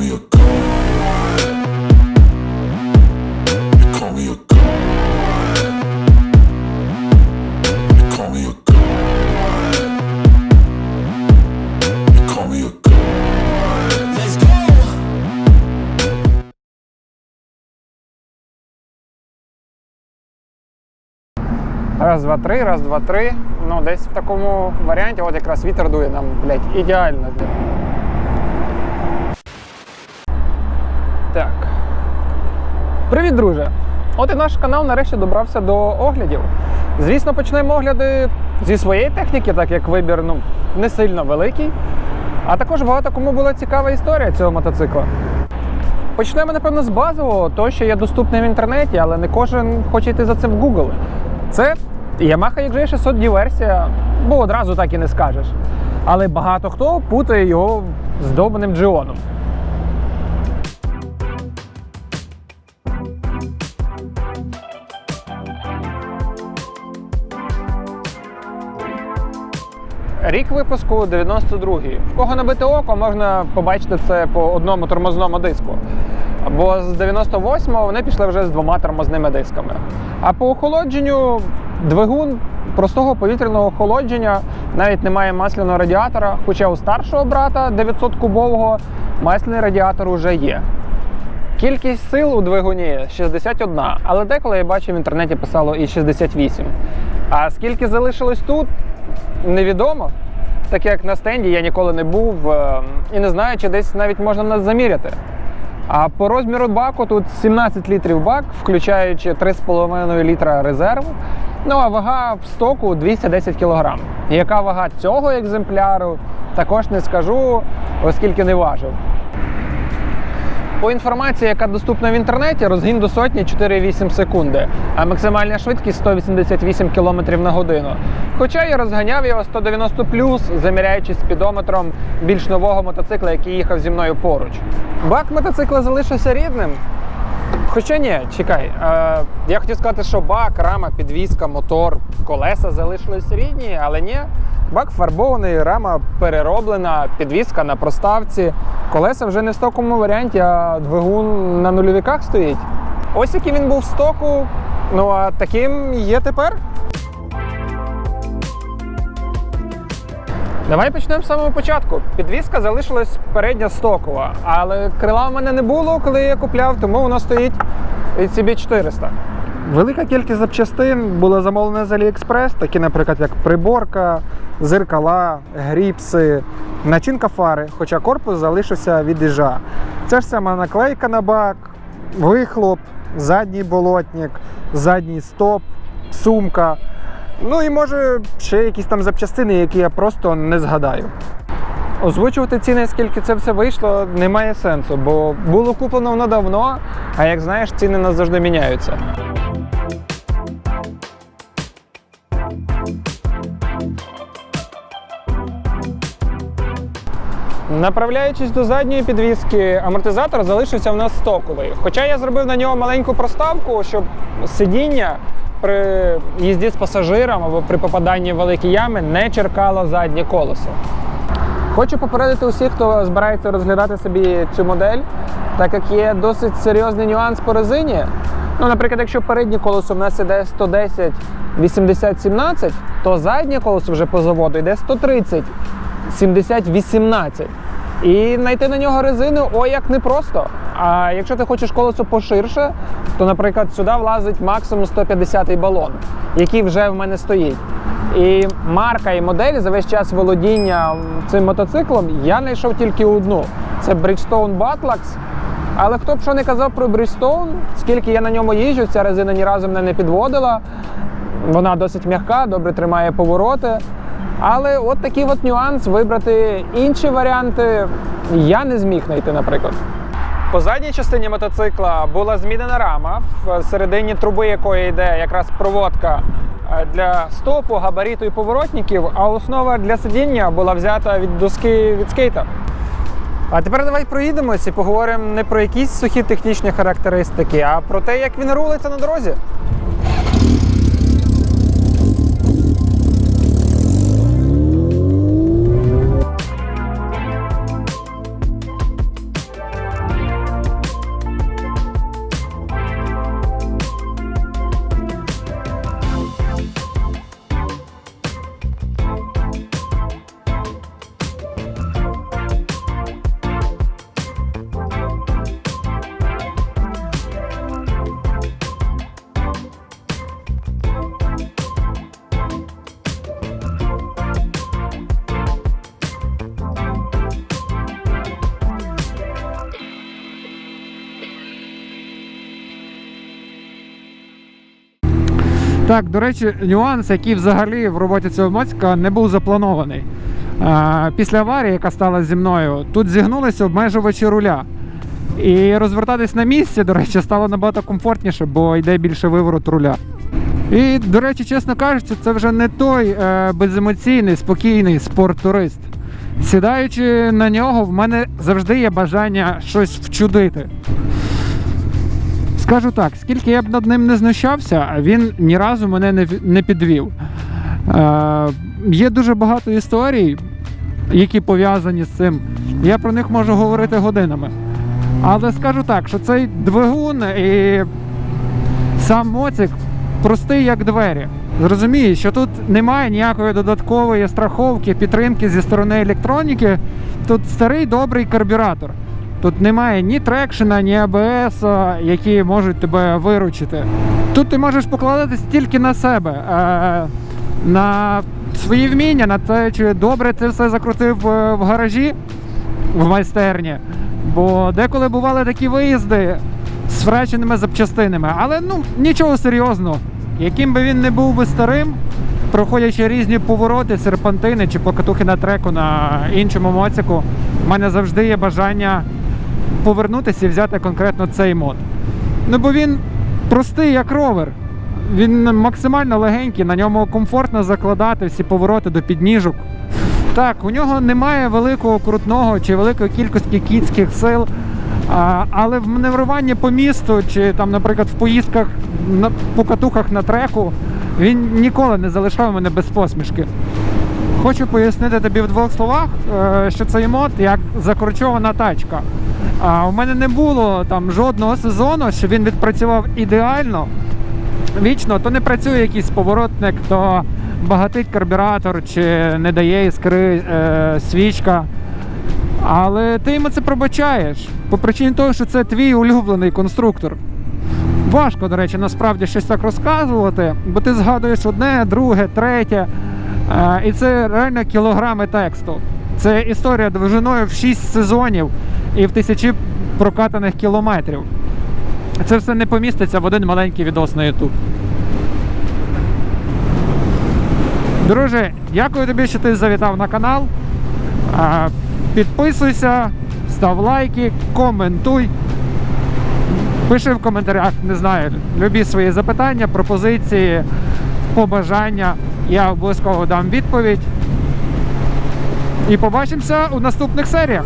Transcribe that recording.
me a god. You call me a god. You call me a god. You call me a god. Let's go. Раз, два, три, раз, два, три. Ну, десь в такому варіанті, от якраз вітер дує нам, блядь, ідеально. Так. Привіт, друже! От і наш канал нарешті добрався до оглядів. Звісно, почнемо огляди зі своєї техніки, так як вибір ну, не сильно великий. А також багато кому була цікава історія цього мотоцикла. Почнемо, напевно, з базового, того, що є доступне в інтернеті, але не кожен хоче йти за цим в Google. Це Yamaha XJ600 D версія, бо одразу так і не скажеш. Але багато хто путає його з довбаним Джіоном. Рік випуску 92-й. В кого набите око, можна побачити це по одному тормозному диску. Бо з 98-го вони пішли вже з двома тормозними дисками. А по охолодженню двигун простого повітряного охолодження навіть немає масляного радіатора. Хоча у старшого брата 900 кубового масляний радіатор уже є. Кількість сил у двигуні 61, але деколи я бачив в інтернеті писало і 68. А скільки залишилось тут, невідомо. Так як на стенді я ніколи не був е, і не знаю, чи десь навіть можна нас заміряти. А по розміру баку тут 17 літрів бак, включаючи 3,5 літра резерву. Ну а вага в стоку 210 кг. Яка вага цього екземпляру, також не скажу, оскільки не важив. По інформації, яка доступна в інтернеті, розгін до сотні 4,8 секунди, а максимальна швидкість 188 км на годину. Хоча я розганяв його 190 заміряючи спідометром більш нового мотоцикла, який їхав зі мною поруч. Бак мотоцикла залишився рідним. Хоча ні, чекай. Е, я хотів сказати, що бак, рама, підвізка, мотор, колеса залишились рідні, але ні. Бак фарбований, рама перероблена, підвізка на проставці. Колеса вже не в стоковому варіанті, а двигун на нульовиках стоїть. Ось який він був в стоку. Ну а таким є тепер. Давай почнемо з самого початку. Підвізка залишилась передня стокова, але крила в мене не було, коли я купляв, тому воно стоїть від CB 400. Велика кількість запчастин була замовлена з AliExpress, такі, наприклад, як приборка, зеркала, гріпси, начинка фари, хоча корпус залишився від іжа. Це ж сама наклейка на бак, вихлоп, задній болотник, задній стоп, сумка. Ну і може ще якісь там запчастини, які я просто не згадаю. Озвучувати ціни, скільки це все вийшло, немає сенсу, бо було куплено воно давно, а як знаєш, ціни нас завжди міняються. Направляючись до задньої підвіски, амортизатор залишився в нас стоковий. Хоча я зробив на нього маленьку проставку, щоб сидіння при їзді з пасажиром або при попаданні в великі ями не черкало заднє колесо. Хочу попередити усіх, хто збирається розглядати собі цю модель, так як є досить серйозний нюанс по резині. Ну, наприклад, якщо переднє колесо в нас іде 110 80 17, то заднє колесо вже по заводу йде 130 70 18. І знайти на нього резину ой як непросто. А якщо ти хочеш колесо поширше, то, наприклад, сюди влазить максимум 150 балон, який вже в мене стоїть. І марка і модель за весь час володіння цим мотоциклом я знайшов тільки одну. Це Bridgestone Batlax. Але хто б що не казав про Bridgestone, скільки я на ньому їжджу, ця резина ні разу мене не підводила. Вона досить м'яка, добре тримає повороти. Але от такий от нюанс вибрати інші варіанти я не зміг знайти, наприклад. По задній частині мотоцикла була змінена рама, в середині труби якої йде якраз проводка е, для стопу, габариту і поворотників, а основа для сидіння була взята від доски від скейта. А тепер давай проїдемось і поговоримо не про якісь сухі технічні характеристики, а про те, як він рулиться на дорозі. Так, до речі, нюанс, який взагалі в роботі цього моцика не був запланований. Після аварії, яка стала зі мною, тут зігнулися обмежувачі руля. І розвертатись на місці, до речі, стало набагато комфортніше, бо йде більше виворот руля. І, до речі, чесно кажучи, це вже не той е, беземоційний, спокійний спорт-турист. Сідаючи на нього, в мене завжди є бажання щось вчудити. Скажу так, скільки я б над ним не знущався, він ні разу мене не, не підвів. Е, є дуже багато історій, які пов'язані з цим. Я про них можу говорити годинами. Але скажу так, що цей двигун і сам моцик простий як двері. Зрозумієш, що тут немає ніякої додаткової страховки, підтримки зі сторони електроніки. Тут старий добрий карбюратор. Тут немає ні трекшена, ні АБС, які можуть тебе виручити. Тут ти можеш покладатись тільки на себе, е, на свої вміння, на те, чи добре ти все закрутив е, в гаражі в майстерні. Бо деколи бували такі виїзди з враченими запчастинами. Але ну нічого серйозного. Яким би він не був би старим, проходячи різні повороти, серпантини чи покатухи на треку на іншому моцику, в мене завжди є бажання повернутися і взяти конкретно цей мод. Ну бо він простий як ровер. Він максимально легенький, на ньому комфортно закладати всі повороти до підніжок. Так, у нього немає великого крутного чи великої кількості кінських сил, а, але в маневруванні по місту, чи там, наприклад, в поїздках на покатухах на треку, він ніколи не залишав мене без посмішки. Хочу пояснити тобі в двох словах, е, що цей мод як закорчована тачка. А у мене не було там жодного сезону, що він відпрацював ідеально. Вічно то не працює якийсь поворотник, то багатить карбюратор чи не дає іскри е, свічка. Але ти йому це пробачаєш по причині того, що це твій улюблений конструктор. Важко, до речі, насправді щось так розказувати, бо ти згадуєш одне, друге, третє. Е, і це реально кілограми тексту. Це історія довжиною в 6 сезонів і в тисячі прокатаних кілометрів. Це все не поміститься в один маленький відос на YouTube. Друже, дякую тобі, що ти завітав на канал. Підписуйся, став лайки, коментуй. Пиши в коментарях, не знаю, любі свої запитання, пропозиції, побажання. Я обов'язково дам відповідь. І побачимося у наступних серіях.